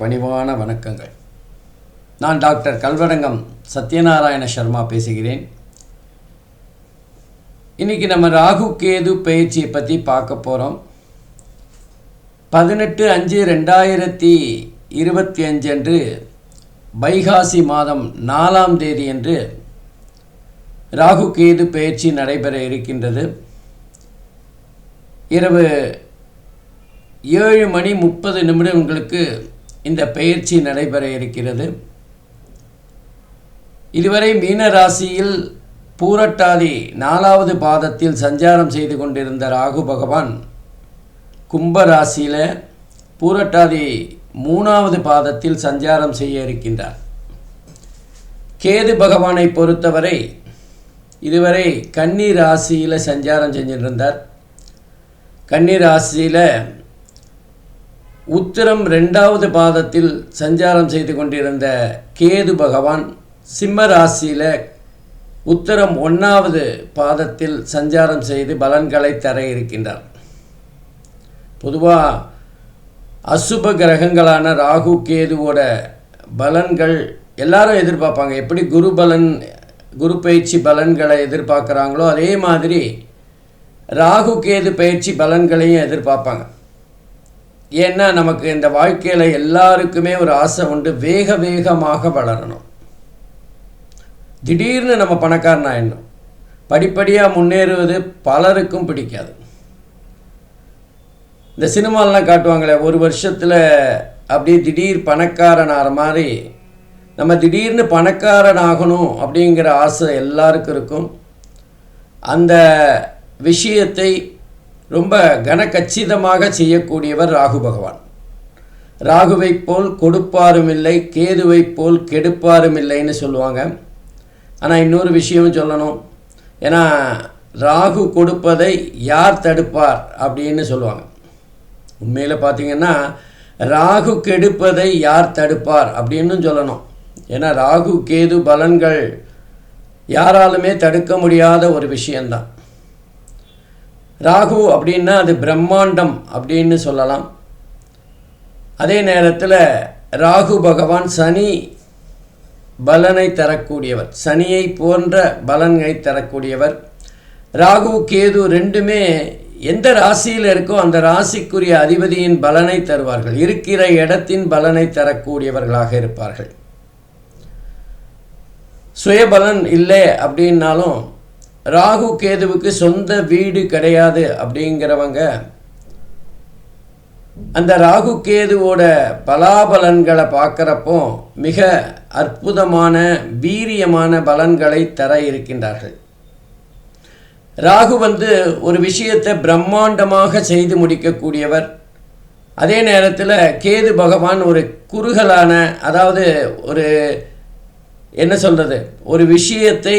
பணிவான வணக்கங்கள். நான் டாக்டர் கல்வரங்கம் சத்யநாராயண சர்மா பேசுகிறேன். இன்றைக்கி நம்ம ராகு கேது பயிற்சியை பற்றி பார்க்க போகிறோம் பதினெட்டு அஞ்சு ரெண்டாயிரத்தி இருபத்தி அஞ்சு அன்று வைகாசி மாதம் நாலாம் தேதி அன்று ராகு கேது பயிற்சி நடைபெற இருக்கின்றது. இரவு ஏழு மணி முப்பது நிமிடங்களுக்கு இந்த பயிற்சி நடைபெற இருக்கிறது. இதுவரை மீன ராசியில் பூரட்டாதி நாலாவது பாதத்தில் சஞ்சாரம் செய்து கொண்டிருந்த ராகு பகவான் கும்ப ராசியில் பூரட்டாதி மூணாவது பாதத்தில் சஞ்சாரம் செய்ய இருக்கின்றார். கேது பகவானை பொறுத்தவரை இதுவரை கன்னி ராசியில் சஞ்சாரம் செஞ்சிருந்தார். கன்னி ராசியில் உத்திரம் ரெண்டாவது பாதத்தில் சஞ்சாரம் செய்து கொண்டிருந்த கேது பகவான் சிம்ம ராசியில் உத்தரம் ஒன்றாவது பாதத்தில் சஞ்சாரம் செய்து பலன்களை தர இருக்கின்றார். பொதுவாக அசுப கிரகங்களான ராகு கேதுவோட பலன்கள் எல்லாரும் எதிர்பார்ப்பாங்க. எப்படி குரு பலன் குரு பயிற்சி பலன்களை எதிர்பார்க்குறாங்களோ அதே மாதிரி ராகு கேது பயிற்சி பலன்களையும் எதிர்பார்ப்பாங்க. ஏன்னா நமக்கு இந்த வாழ்க்கையில் எல்லாருக்குமே ஒரு ஆசை உண்டு. வேக வேகமாக வளரணும். திடீர்னு நம்ம பணக்காரன் ஆயிடணும். படிப்படியாக முன்னேறுவது பலருக்கும் பிடிக்காது. இந்த சினிமாலெலாம் காட்டுவாங்களே ஒரு வருஷத்தில் அப்படியே திடீர் பணக்காரன் ஆகிற மாதிரி நம்ம திடீர்னு பணக்காரன் ஆகணும் அப்படிங்கிற ஆசை எல்லாருக்கும் இருக்கும். அந்த விஷயத்தை ரொம்ப கனகச்சிதமாக செய்யக்கூடியவர் ராகு பகவான். ராகுவைப் போல் கொடுப்பாரும் இல்லை கேதுவைப் போல் கெடுப்பாரும் இல்லைன்னு சொல்லுவாங்க. ஆனால் இன்னொரு விஷயம் சொல்லணும். ஏன்னா ராகு கொடுப்பதை யார் தடுப்பார் அப்படின்னு சொல்லுவாங்க. உண்மையில் பார்த்தீங்கன்னா ராகு கெடுப்பதை யார் தடுப்பார் அப்படின்னு சொல்லணும். ஏன்னா ராகு கேது பலன்கள் யாராலுமே தடுக்க முடியாத ஒரு விஷயந்தான் ராகு அப்படின்னா அது பிரம்மாண்டம் அப்படின்னு சொல்லலாம். அதே நேரத்தில் ராகு பகவான் சனி பலனை தரக்கூடியவர். சனியை போன்ற பலன்களை தரக்கூடியவர். ராகு கேது ரெண்டுமே எந்த ராசியில் இருக்கோ அந்த ராசிக்குரிய அதிபதியின் பலனை தருவார்கள். இருக்கிற இடத்தின் பலனை தரக்கூடியவர்களாக இருப்பார்கள். சுயபலன் இல்லை அப்படின்னாலும் ராகு கேதுவுக்கு சொந்த வீடு கிடையாது அப்படிங்கிறவங்க அந்த ராகு கேதுவோட பலாபலன்களை பார்க்குறப்போ மிக அற்புதமான வீரியமான பலன்களை தர இருக்கின்றார்கள். ராகு வந்து ஒரு விஷயத்தை பிரம்மாண்டமாக செய்து முடிக்கக்கூடியவர். அதே நேரத்தில் கேது பகவான் ஒரு குறுகலான அதாவது ஒரு என்ன சொல்கிறது ஒரு விஷயத்தை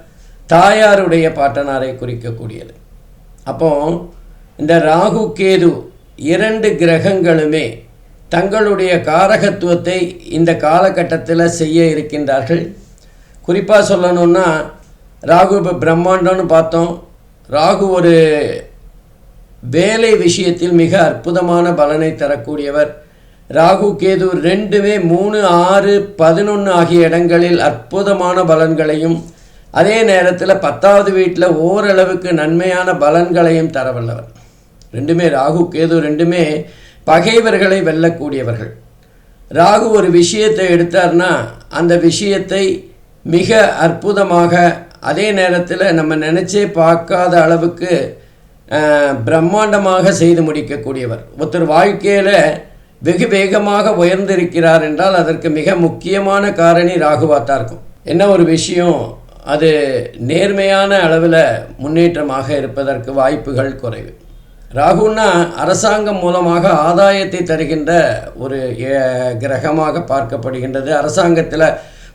தாயாருடைய பாட்டனாரை குறிக்கக்கூடியது. அப்போ இந்த ராகு கேது இரண்டு கிரகங்களுமே தங்களுடைய காரகத்துவத்தை இந்த காலகட்டத்தில் செய்ய இருக்கின்றார்கள். குறிப்பாக சொல்லணுன்னா ராகு இப்போ பிரம்மாண்டம்னு பார்த்தோம். ராகு ஒரு வேலை விஷயத்தில் மிக அற்புதமான பலனை தரக்கூடியவர். ராகு கேது ரெண்டுமே மூணு ஆறு பதினொன்று ஆகிய இடங்களில் அற்புதமான பலன்களையும் அதே நேரத்தில் பத்தாவது வீட்டில் ஓரளவுக்கு நன்மையான பலன்களையும் தரவல்லவர். ரெண்டுமே ராகு கேது ரெண்டுமே பகைவர்களை வெல்லக்கூடியவர்கள். ராகு ஒரு விஷயத்தை எடுத்தார்னா அந்த விஷயத்தை மிக அற்புதமாக அதே நேரத்தில் நம்ம நினச்சே பார்க்காத அளவுக்கு பிரம்மாண்டமாக செய்து முடிக்கக்கூடியவர். ஒருத்தர் வாழ்க்கையில் வெகு வேகமாக உயர்ந்திருக்கிறார் என்றால் அதற்கு மிக முக்கியமான காரணி ராகுவாத்தான் இருக்கும். என்ன ஒரு விஷயம்? அது நேர்மையான அளவில் முன்னேற்றமாக இருப்பதற்கு வாய்ப்புகள் குறைவு. ராகுன்னா அரசாங்கம் மூலமாக ஆதாயத்தை தருகின்ற ஒரு கிரகமாக பார்க்கப்படுகின்றது. அரசாங்கத்தில்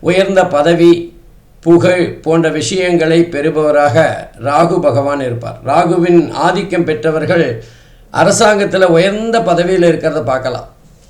உயர்ந்த பதவி புகழ் போன்ற விஷயங்களை பெறுபவராக ராகு பகவான் இருப்பார். ராகுவின் ஆதிக்கம் பெற்றவர்கள் அரசாங்கத்தில் உயர்ந்த பதவியில் இருக்கிறத பார்க்கலாம்.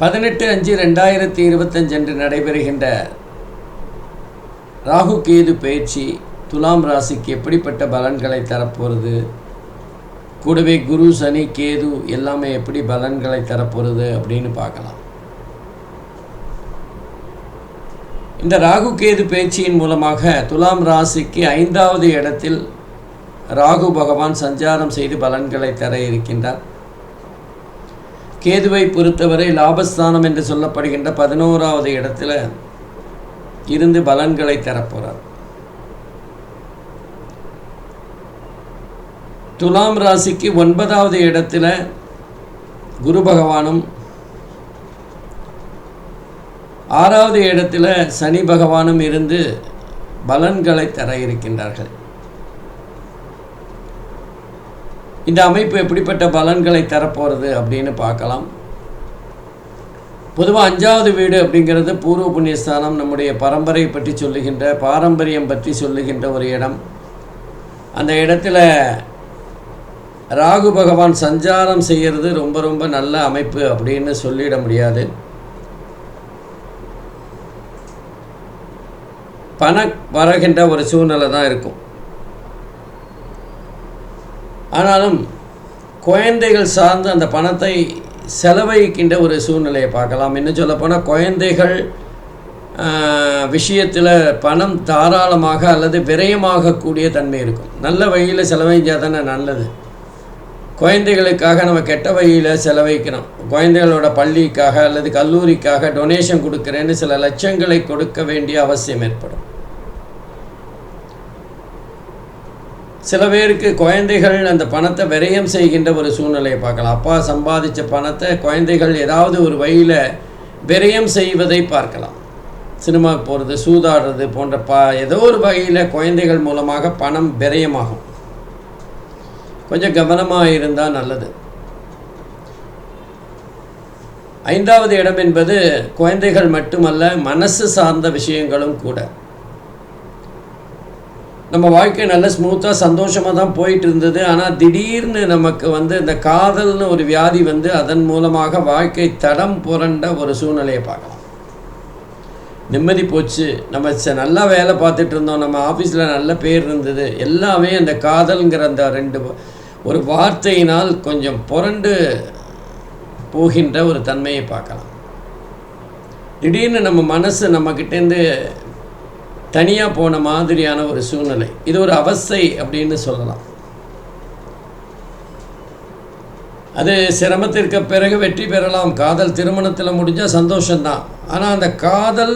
பதினெட்டு அஞ்சு ரெண்டாயிரத்தி இருபத்தஞ்சு அன்று நடைபெறுகின்ற ராகு கேது பயிற்சி துலாம் ராசிக்கு எப்படிப்பட்ட பலன்களை தரப்போகிறது கூடவே குரு சனி கேது எல்லாமே எப்படி பலன்களை தரப்போகிறது அப்படின்னு பார்க்கலாம். இந்த ராகு கேது பேச்சியின் மூலமாக துலாம் ராசிக்கு ஐந்தாவது இடத்தில் ராகு பகவான் சஞ்சாரம் செய்து பலன்களை தர இருக்கின்றார். கேதுவை பொறுத்தவரை லாபஸ்தானம் என்று சொல்லப்படுகின்ற பதினோராவது இடத்துல இருந்து பலன்களை தரப்போறார். துலாம் ராசிக்கு ஒன்பதாவது இடத்துல குரு பகவானும் ஆறாவது இடத்துல சனி பகவானும் இருந்து பலன்களை தர இருக்கின்றார்கள். இந்த அமைப்பு எப்படிப்பட்ட பலன்களை தரப்போகிறது அப்படின்னு பார்க்கலாம். பொதுவாக அஞ்சாவது வீடு அப்படிங்கிறது பூர்வ புண்ணியஸ்தானம் நம்முடைய பரம்பரை பற்றி சொல்லுகின்ற பாரம்பரியம் பற்றி சொல்லுகின்ற ஒரு இடம். அந்த இடத்துல ராகு பகவான் சஞ்சாரம் செய்கிறது ரொம்ப ரொம்ப நல்ல அமைப்பு அப்படின்னு சொல்லிட முடியாது. பண வரகின்ற ஒரு சூழ்நிலை தான் இருக்கும். ஆனாலும் குழந்தைகள் சார்ந்து அந்த பணத்தை செலவழிக்கின்ற ஒரு சூழ்நிலையை பார்க்கலாம். இன்னும் சொல்லப்போனால் குழந்தைகள் விஷயத்தில் பணம் தாராளமாக அல்லது விரயமாகக்கூடிய தன்மை இருக்கும். நல்ல வழியில் செலவழிஞ்சால் தானே நல்லது. குழந்தைகளுக்காக நம்ம கெட்ட வழியில் செலவழிக்கிறோம் குழந்தைகளோட பள்ளிக்காக அல்லது கல்லூரிக்காக டொனேஷன் கொடுக்குறேன்னு சில லட்சங்களை கொடுக்க வேண்டிய அவசியம் ஏற்படும். சில பேருக்கு குழந்தைகள் அந்த பணத்தை விரயம் செய்கின்ற ஒரு சூழ்நிலையை பார்க்கலாம். அப்பா சம்பாதித்த பணத்தை குழந்தைகள் ஏதாவது ஒரு வழியில் விரயம் செய்வதை பார்க்கலாம். சினிமாவுக்கு போகிறது சூதாடுறது போன்ற ப ஏதோ ஒரு வகையில் குழந்தைகள் மூலமாக பணம் விரயமாகும். கொஞ்சம் கவனமாக இருந்தால் நல்லது. ஐந்தாவது இடம் என்பது குழந்தைகள் மட்டுமல்ல மனசு சார்ந்த விஷயங்களும் கூட. நம்ம வாழ்க்கை நல்ல ஸ்மூத்தாக சந்தோஷமாக தான் போயிட்டு இருந்தது ஆனால் திடீர்னு நமக்கு வந்து இந்த காதல்னு ஒரு வியாதி வந்து அதன் மூலமாக வாழ்க்கை தடம் புரண்ட ஒரு சூழ்நிலையை பார்க்கலாம். நிம்மதி போச்சு. நம்ம ச- நல்லா வேலை பார்த்துட்டு இருந்தோம் நம்ம ஆஃபீஸில் நல்ல பேர் இருந்தது. எல்லாமே அந்த காதல்ங்கிற அந்த ரெண்டு ஒரு வார்த்தையினால் கொஞ்சம் புரண்டு போகின்ற ஒரு தன்மையை பார்க்கலாம். திடீர்னு நம்ம மனசு நம்மக்கிட்டேருந்து தனியாக போன மாதிரியான ஒரு சூழ்நிலை. இது ஒரு அவஸ்தை அப்படின்னு சொல்லலாம். அது சிரமத்திற்கு பிறகு வெற்றி பெறலாம். காதல் திருமணத்தில் முடிஞ்சால் சந்தோஷம்தான். ஆனால் அந்த காதல்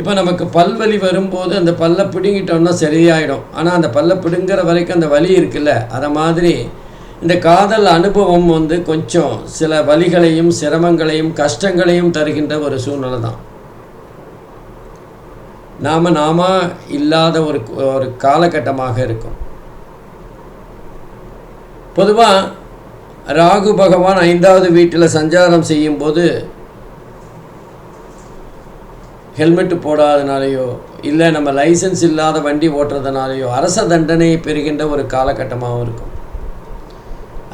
இப்போ நமக்கு பல்வலி வரும்போது அந்த பல்லை பிடுங்கிட்டோம்னா சரியாயிடும். ஆனால் அந்த பல்லை பிடுங்குற வரைக்கும் அந்த வலி இருக்குல்ல அதை மாதிரி இந்த காதல் அனுபவம் வந்து கொஞ்சம் சில வலிகளையும் சிரமங்களையும் கஷ்டங்களையும் தருகின்ற ஒரு சூழ்நிலை தான் நாம் நாம இல்லாத ஒரு ஒரு காலகட்டமாக இருக்கும். பொதுவாக ராகு பகவான் ஐந்தாவது வீட்டில் சஞ்சாரம் செய்யும்போது ஹெல்மெட்டு போடாதனாலேயோ இல்லை நம்ம லைசன்ஸ் இல்லாத வண்டி ஓட்டுறதுனாலையோ அரச தண்டனை பெறுகின்ற ஒரு காலகட்டமாகவும் இருக்கும்.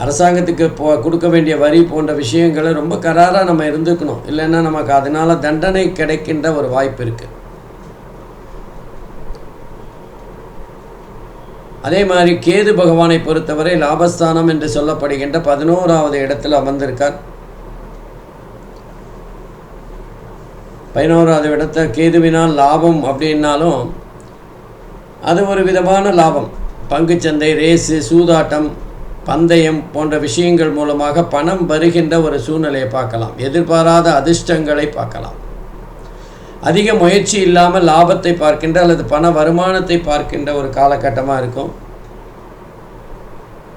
அரசாங்கத்துக்கு போ கொடுக்க வேண்டிய வரி போன்ற விஷயங்களை ரொம்ப கராராக நம்ம இருந்துக்கணும். இல்லைன்னா நமக்கு அதனால் தண்டனை கிடைக்கின்ற ஒரு வாய்ப்பு இருக்குது அதே மாதிரி கேது பகவானை பொறுத்தவரை லாபஸ்தானம் என்று சொல்லப்படுகின்ற பதினோராவது இடத்தில் அமர்ந்திருக்கார். பதினோராவது இடத்த கேதுவினால் லாபம் அப்படின்னாலும் அது ஒரு விதமான லாபம். பங்குச்சந்தை ரேஸு சூதாட்டம் பந்தயம் போன்ற விஷயங்கள் மூலமாக பணம் வருகின்ற ஒரு சூழ்நிலையை பார்க்கலாம். எதிர்பாராத அதிர்ஷ்டங்களை பார்க்கலாம். அதிக முயற்சி இல்லாமல் லாபத்தை பார்க்கின்ற அல்லது பண வருமானத்தை பார்க்கின்ற ஒரு காலகட்டமாக இருக்கும்.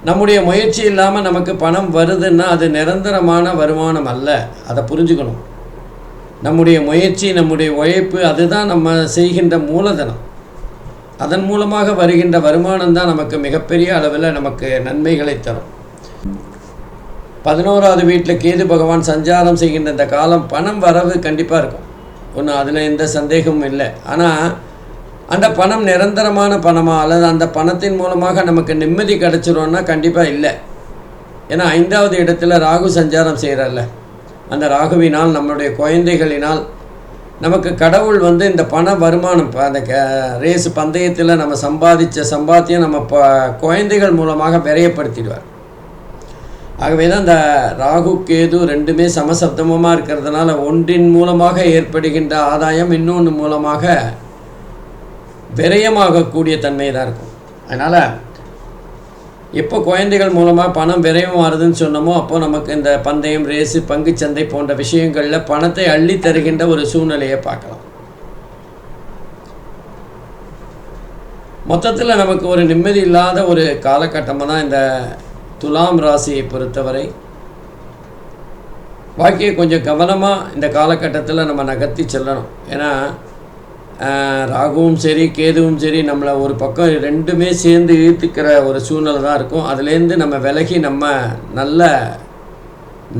நம்முடைய முயற்சி இல்லாமல் நமக்கு பணம் வருதுன்னா அது நிரந்தரமான வருமானம் அல்ல. அதை புரிஞ்சுக்கணும். நம்முடைய முயற்சி நம்முடைய உழைப்பு அதுதான் நம்ம செய்கின்ற மூலதனம். அதன் மூலமாக வருகின்ற வருமானம் தான் நமக்கு மிகப்பெரிய அளவில் நமக்கு நன்மைகளை தரும். பதினோராவது வீட்டில் கேது பகவான் சஞ்சாரம் செய்கின்ற இந்த காலம் பணம் வரவு கண்டிப்பாக இருக்கும். ஒன்றும் அதில் எந்த சந்தேகமும் இல்லை. ஆனால் அந்த பணம் நிரந்தரமான பணமாக அல்லது அந்த பணத்தின் மூலமாக நமக்கு நிம்மதி கிடச்சிரும்னா கண்டிப்பாக இல்லை. ஏன்னா ஐந்தாவது இடத்துல ராகு சஞ்சாரம் செய்கிறார்ல அந்த ராகுவினால் நம்மளுடைய குழந்தைகளினால் நமக்கு கடவுள் வந்து இந்த பண வருமானம் இப்போ அந்த க ரேஸ் பந்தயத்தில் நம்ம சம்பாதிச்ச சம்பாத்தியம் நம்ம ப குழந்தைகள் மூலமாக விரையப்படுத்திடுவார். ஆகவே தான் இந்த ராகு கேது ரெண்டுமே சமசப்தமமாக இருக்கிறதுனால ஒன்றின் மூலமாக ஏற்படுகின்ற ஆதாயம் இன்னொன்று மூலமாக விரயமாகக்கூடிய தன்மை தான் இருக்கும். அதனால் எப்போ குழந்தைகள் மூலமாக பணம் விரயம் மாறுதுன்னு சொன்னோமோ அப்போது நமக்கு இந்த பந்தயம் ரேஸு பங்குச்சந்தை போன்ற விஷயங்களில் பணத்தை அள்ளி தருகின்ற ஒரு சூழ்நிலையை பார்க்கலாம். மொத்தத்தில் நமக்கு ஒரு நிம்மதி இல்லாத ஒரு காலகட்டமாக தான் இந்த துலாம் ராசியை பொறுத்தவரை வாழ்க்கையை கொஞ்சம் கவனமாக இந்த காலகட்டத்தில் நம்ம நகர்த்தி செல்லணும். ஏன்னா ராகுவும் சரி கேதுவும் சரி நம்மளை ஒரு பக்கம் ரெண்டுமே சேர்ந்து இழுத்துக்கிற ஒரு சூழ்நிலை தான் இருக்கும். அதுலேருந்து நம்ம விலகி நம்ம நல்ல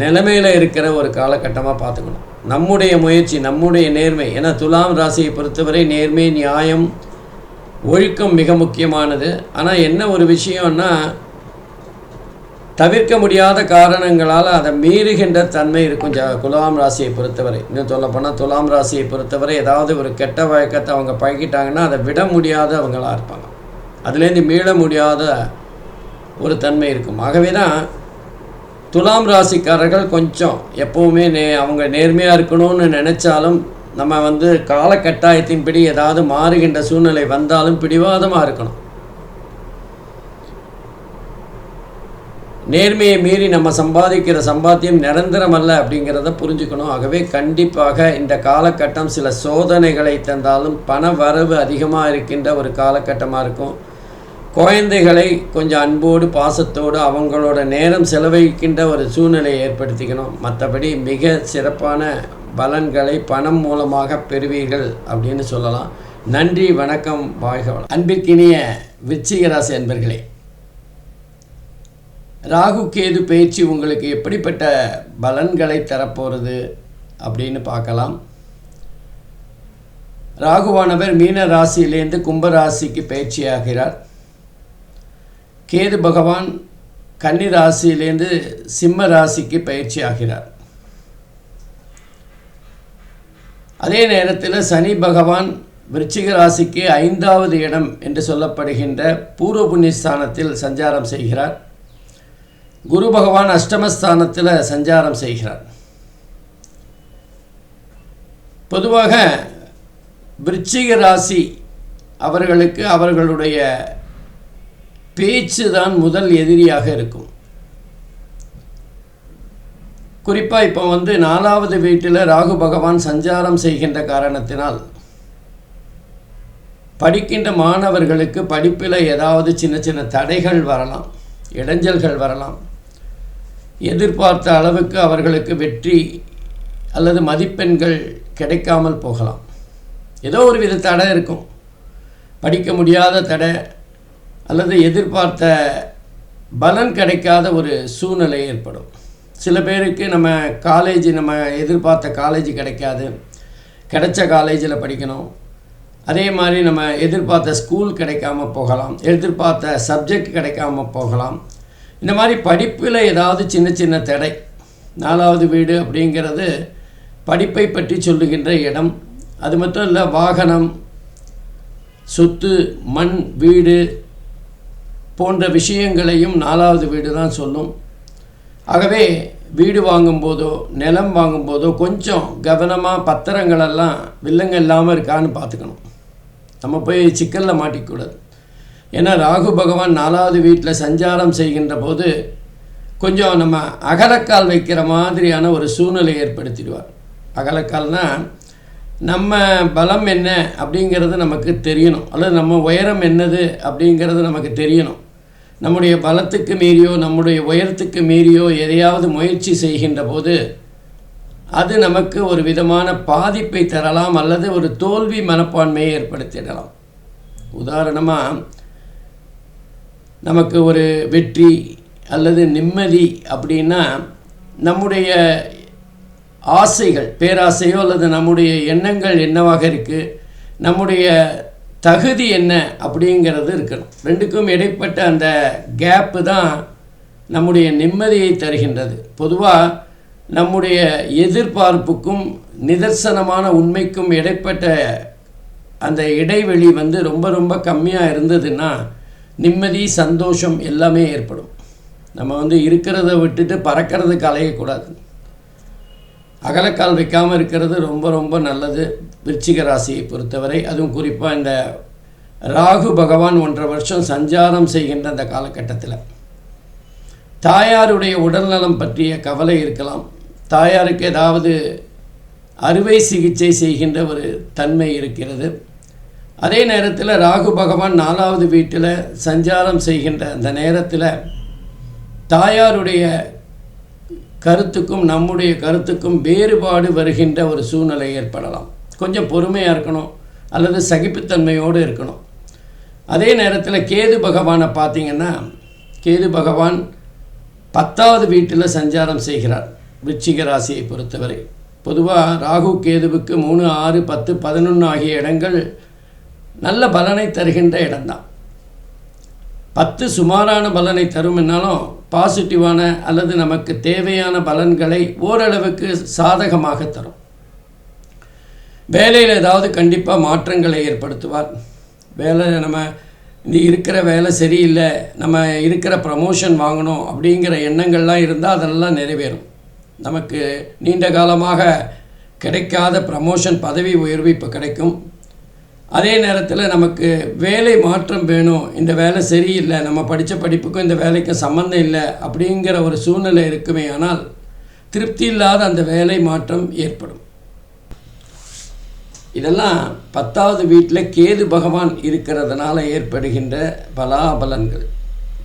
நிலைமையில் இருக்கிற ஒரு காலகட்டமாக பார்த்துக்கணும். நம்முடைய முயற்சி நம்முடைய நேர்மை. ஏன்னா துலாம் ராசியை பொறுத்தவரை நேர்மை நியாயம் ஒழுக்கம் மிக முக்கியமானது. ஆனால் என்ன ஒரு விஷயம்னா தவிர்க்க முடியாத காரணங்களால் அதை மீறுகின்ற தன்மை இருக்கும். ஜ துலாம் ராசியை பொறுத்தவரை. இன்னும் சொல்லப்போனால் துலாம் ராசியை பொறுத்தவரை ஏதாவது ஒரு கெட்ட வழக்கத்தை அவங்க பழகிட்டாங்கன்னா அதை விட முடியாத அவங்களாக இருப்பாங்க. அதுலேருந்து மீள முடியாத ஒரு தன்மை இருக்கும். ஆகவே தான் துலாம் ராசிக்காரர்கள் கொஞ்சம் எப்போவுமே நே அவங்க நேர்மையாக இருக்கணும்னு நினச்சாலும் நம்ம வந்து காலகட்டாயத்தின்படி ஏதாவது மாறுகின்ற சூழ்நிலை வந்தாலும் பிடிவாதமாக இருக்கணும். நேர்மையை மீறி நம்ம சம்பாதிக்கிற சம்பாத்தியம் நிரந்தரம் அல்ல அப்படிங்கிறத புரிஞ்சுக்கணும். ஆகவே கண்டிப்பாக இந்த காலகட்டம் சில சோதனைகளை தந்தாலும் பண வரவு அதிகமாக இருக்கின்ற ஒரு காலகட்டமாக இருக்கும். குழந்தைகளை கொஞ்சம் அன்போடு பாசத்தோடு அவங்களோட நேரம் செலவழிக்கின்ற ஒரு சூழ்நிலையை ஏற்படுத்திக்கணும். மற்றபடி மிக சிறப்பான பலன்களை பணம் மூலமாக பெறுவீர்கள் அப்படின்னு சொல்லலாம். நன்றி வணக்கம் வாழ்க அன்பிற்கினிய விச்சிகராசி அன்பர்களே ராகு கேது பயிற்சி உங்களுக்கு எப்படிப்பட்ட பலன்களை தரப்போகிறது அப்படின்னு பார்க்கலாம். ராகுவானவர் மீன ராசியிலேருந்து கும்ப ராசிக்கு பயிற்சியாகிறார் கேது பகவான் கன்னி ராசியிலேருந்து சிம்ம ராசிக்கு பயிற்சி ஆகிறார். அதே நேரத்தில் சனி பகவான் விருச்சிக ராசிக்கு ஐந்தாவது இடம் என்று சொல்லப்படுகின்ற பூர்வ புண்ணியஸ்தானத்தில் சஞ்சாரம் செய்கிறார். குரு பகவான் அஷ்டமஸ்தானத்தில் சஞ்சாரம் செய்கிறார். பொதுவாக விருச்சிக ராசி அவர்களுக்கு அவர்களுடைய பேச்சு தான் முதல் எதிரியாக இருக்கும். குறிப்பாக இப்போ வந்து நாலாவது வீட்டில் ராகு பகவான் சஞ்சாரம் செய்கின்ற காரணத்தினால் படிக்கின்ற மாணவர்களுக்கு படிப்பில் ஏதாவது சின்ன சின்ன தடைகள் வரலாம் இடைஞ்சல்கள் வரலாம். எதிர்பார்த்த அளவுக்கு அவர்களுக்கு வெற்றி அல்லது மதிப்பெண்கள் கிடைக்காமல் போகலாம். ஏதோ ஒரு வித தடை இருக்கும். படிக்க முடியாத தடை அல்லது எதிர்பார்த்த பலன் கிடைக்காத ஒரு சூழ்நிலை ஏற்படும். சில பேருக்கு நம்ம காலேஜ் நம்ம எதிர்பார்த்த காலேஜ் கிடைக்காது. கிடைச்ச காலேஜில் படிக்கணும். அதே மாதிரி நம்ம எதிர்பார்த்த ஸ்கூல் கிடைக்காம போகலாம். எதிர்பார்த்த சப்ஜெக்ட் கிடைக்காம போகலாம். இந்த மாதிரி படிப்பில் ஏதாவது சின்ன சின்ன தடை நாலாவது வீடு அப்படிங்கிறது படிப்பை பற்றி சொல்லுகின்ற இடம். அது மட்டும் இல்லை வாகனம் சொத்து மண் வீடு போன்ற விஷயங்களையும் நாலாவது வீடு தான் சொல்லும். ஆகவே வீடு வாங்கும்போதோ நிலம் வாங்கும்போதோ கொஞ்சம் கவனமாக பத்திரங்களெல்லாம் வில்லங்க இல்லாமல் இருக்கான்னு பார்த்துக்கணும். நம்ம போய் சிக்கலில் மாட்டிக்கூடாது. ஏன்னா ராகு பகவான் நாலாவது வீட்டில் சஞ்சாரம் செய்கின்ற போது கொஞ்சம் நம்ம அகலக்கால் வைக்கிற மாதிரியான ஒரு சூழ்நிலை ஏற்படுத்திடுவார். அகலக்கால்னால் நம்ம பலம் என்ன அப்படிங்கிறது நமக்கு தெரியணும். அல்லது நம்ம உயரம் என்னது அப்படிங்கிறது நமக்கு தெரியணும். நம்முடைய பலத்துக்கு மீறியோ நம்முடைய உயரத்துக்கு மீறியோ எதையாவது முயற்சி செய்கின்ற போது அது நமக்கு ஒரு விதமான பாதிப்பை தரலாம் அல்லது ஒரு தோல்வி மனப்பான்மையை ஏற்படுத்திடலாம். உதாரணமாக நமக்கு ஒரு வெற்றி அல்லது நிம்மதி அப்படின்னா நம்முடைய ஆசைகள் பேராசையோ அல்லது நம்முடைய எண்ணங்கள் என்னவாக இருக்குது நம்முடைய தகுதி என்ன அப்படிங்கிறது இருக்கணும். ரெண்டுக்கும் இடைப்பட்ட அந்த கேப்பு தான் நம்முடைய நிம்மதியை தருகின்றது. பொதுவாக நம்முடைய எதிர்பார்ப்புக்கும் நிதர்சனமான உண்மைக்கும் இடைப்பட்ட அந்த இடைவெளி வந்து ரொம்ப ரொம்ப கம்மியாக இருந்ததுன்னா நிம்மதி சந்தோஷம் எல்லாமே ஏற்படும். நம்ம வந்து இருக்கிறத விட்டுட்டு பறக்கிறதுக்கு அலையக்கூடாது அகலக்கால் வைக்காமல் இருக்கிறது ரொம்ப ரொம்ப நல்லது. விருச்சிக ராசியை பொறுத்தவரை அதுவும் குறிப்பாக இந்த ராகு பகவான் ஒன்றரை வருஷம் சஞ்சாரம் செய்கின்ற அந்த காலகட்டத்தில். தாயாருடைய உடல்நலம் பற்றிய கவலை இருக்கலாம். தாயாருக்கு ஏதாவது அறுவை சிகிச்சை செய்கின்ற ஒரு தன்மை இருக்கிறது. அதே நேரத்தில் ராகு பகவான் நாலாவது வீட்டில் சஞ்சாரம் செய்கின்ற அந்த நேரத்தில் தாயாருடைய கருத்துக்கும் நம்முடைய கருத்துக்கும் வேறுபாடு வருகின்ற ஒரு சூழ்நிலை ஏற்படலாம். கொஞ்சம் பொறுமையாக இருக்கணும் அல்லது சகிப்புத்தன்மையோடு இருக்கணும். அதே நேரத்தில் கேது பகவானை பார்த்தீங்கன்னா கேது பகவான் பத்தாவது வீட்டில் சஞ்சாரம் செய்கிறார் விச்சிக ராசியை பொறுத்தவரை. பொதுவாக ராகு கேதுவுக்கு மூணு ஆறு பத்து பதினொன்று ஆகிய இடங்கள் நல்ல பலனை தருகின்ற இடம்தான். பத்து சுமாரான பலனை தரும் என்னாலும் பாசிட்டிவான அல்லது நமக்கு தேவையான பலன்களை ஓரளவுக்கு சாதகமாக தரும். வேலையில் ஏதாவது கண்டிப்பாக மாற்றங்களை ஏற்படுத்துவார். வேலை நம்ம இந்த இருக்கிற வேலை சரியில்லை நம்ம இருக்கிற ப்ரமோஷன் வாங்கணும் அப்படிங்கிற எண்ணங்கள்லாம் இருந்தால் அதெல்லாம் நிறைவேறும். நமக்கு நீண்ட காலமாக கிடைக்காத ப்ரமோஷன் பதவி உயர்வு இப்போ கிடைக்கும். அதே நேரத்தில் நமக்கு வேலை மாற்றம் வேணும். இந்த வேலை சரியில்லை. நம்ம படித்த படிப்புக்கும் இந்த வேலைக்கும் சம்மந்தம் இல்லை அப்படிங்கிற ஒரு சூழ்நிலை இருக்குமே ஆனால் திருப்தி இல்லாத அந்த வேலை மாற்றம் ஏற்படும். இதெல்லாம் பத்தாவது வீட்டில் கேது பகவான் இருக்கிறதுனால ஏற்படுகின்ற பலாபலன்கள்.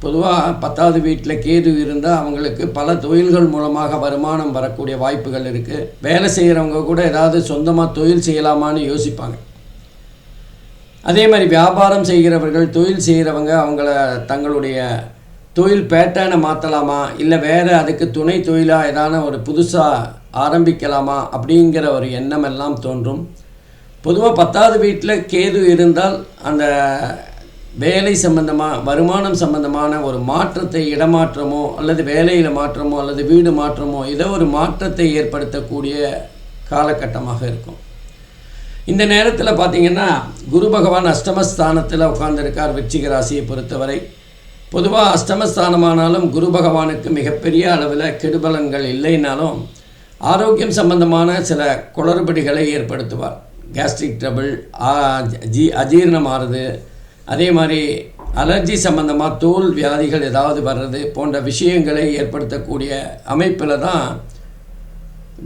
பொதுவாக பத்தாவது வீட்டில் கேது இருந்தால் அவங்களுக்கு பல தொழில்கள் மூலமாக வருமானம் வரக்கூடிய வாய்ப்புகள் இருக்குது வேலை செய்கிறவங்க கூட ஏதாவது சொந்தமாக தொழில் செய்யலாமான்னு யோசிப்பாங்க. அதே மாதிரி வியாபாரம் செய்கிறவர்கள் தொழில் செய்கிறவங்க அவங்கள தங்களுடைய தொழில் பேட்டர்னை மாற்றலாமா இல்லை வேறு அதுக்கு துணை தொழிலாக ஏதான ஒரு புதுசாக ஆரம்பிக்கலாமா? அப்படிங்கிற ஒரு எண்ணம் எல்லாம் தோன்றும். பொதுவாக பத்தாவது வீட்டில் கேது இருந்தால் அந்த வேலை சம்பந்தமாக வருமானம் சம்பந்தமான ஒரு மாற்றத்தை இடமாற்றமோ அல்லது வேலையில் மாற்றமோ அல்லது வீடு மாற்றமோ ஏதோ ஒரு மாற்றத்தை ஏற்படுத்தக்கூடிய காலகட்டமாக இருக்கும். இந்த நேரத்தில் பார்த்தீங்கன்னா குரு பகவான் அஷ்டமஸ்தானத்தில் உட்கார்ந்திருக்கார் விருச்சிக ராசியை பொறுத்தவரை. பொதுவாக அஷ்டமஸ்தானமானாலும் குரு பகவானுக்கு மிகப்பெரிய அளவில் கெடுபலன்கள் இல்லைனாலும் ஆரோக்கியம் சம்பந்தமான சில குளறுபடிகளை ஏற்படுத்துவார். கேஸ்ட்ரிக் ட்ரபிள் ஜி அஜீரணம் ஆறுது அதே மாதிரி அலர்ஜி சம்பந்தமாக தோல் வியாதிகள் ஏதாவது வர்றது போன்ற விஷயங்களை ஏற்படுத்தக்கூடிய அமைப்பில் தான்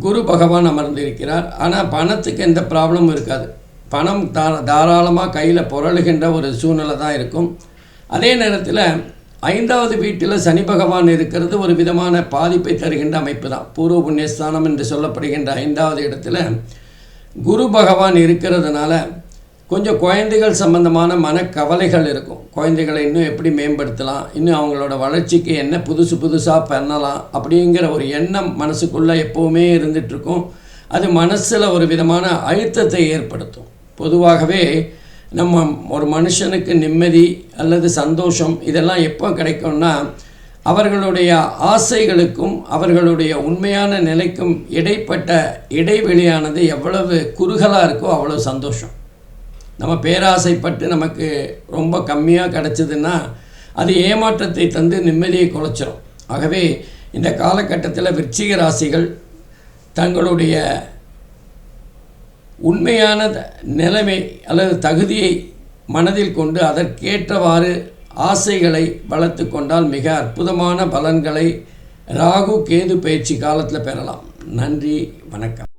குரு பகவான் அமர்ந்திருக்கிறார். ஆனால் பணத்துக்கு எந்த ப்ராப்ளமும் இருக்காது. பணம் தா தாராளமாக கையில் புரளுகின்ற ஒரு சூழ்நிலை தான் இருக்கும். அதே நேரத்தில் ஐந்தாவது வீட்டில் சனி பகவான் இருக்கிறது ஒரு விதமான பாதிப்பை தருகின்ற அமைப்பு தான். பூர்வ புண்ணியஸ்தானம் என்று சொல்லப்படுகின்ற ஐந்தாவது இடத்துல குரு பகவான் இருக்கிறதுனால கொஞ்சம் குழந்தைகள் சம்பந்தமான மனக்கவலைகள் இருக்கும். குழந்தைகளை இன்னும் எப்படி மேம்படுத்தலாம்? இன்னும் அவங்களோட வளர்ச்சிக்கு என்ன புதுசு புதுசாக பண்ணலாம்? அப்படிங்கிற ஒரு எண்ணம் மனசுக்குள்ளே எப்போவுமே இருந்துகிட்ருக்கும் அது மனசில் ஒரு விதமான அழுத்தத்தை ஏற்படுத்தும். பொதுவாகவே நம்ம ஒரு மனுஷனுக்கு நிம்மதி அல்லது சந்தோஷம் இதெல்லாம் எப்போ கிடைக்கும்னா அவர்களுடைய ஆசைகளுக்கும் அவர்களுடைய உண்மையான நிலைக்கும் இடைப்பட்ட இடைவெளியானது எவ்வளவு குறுகலாக இருக்கோ அவ்வளோ சந்தோஷம். நம்ம பேராசைப்பட்டு நமக்கு ரொம்ப கம்மியாக கிடச்சிதுன்னா அது ஏமாற்றத்தை தந்து நிம்மதியை குலைச்சிரும். ஆகவே இந்த காலகட்டத்தில் விருச்சிக ராசிகள் தங்களுடைய உண்மையான நிலைமை அல்லது தகுதியை மனதில் கொண்டு அதற்கேற்றவாறு ஆசைகளை வளர்த்து கொண்டால் மிக அற்புதமான பலன்களை ராகு கேது பயிற்சி காலத்தில் பெறலாம். நன்றி வணக்கம்.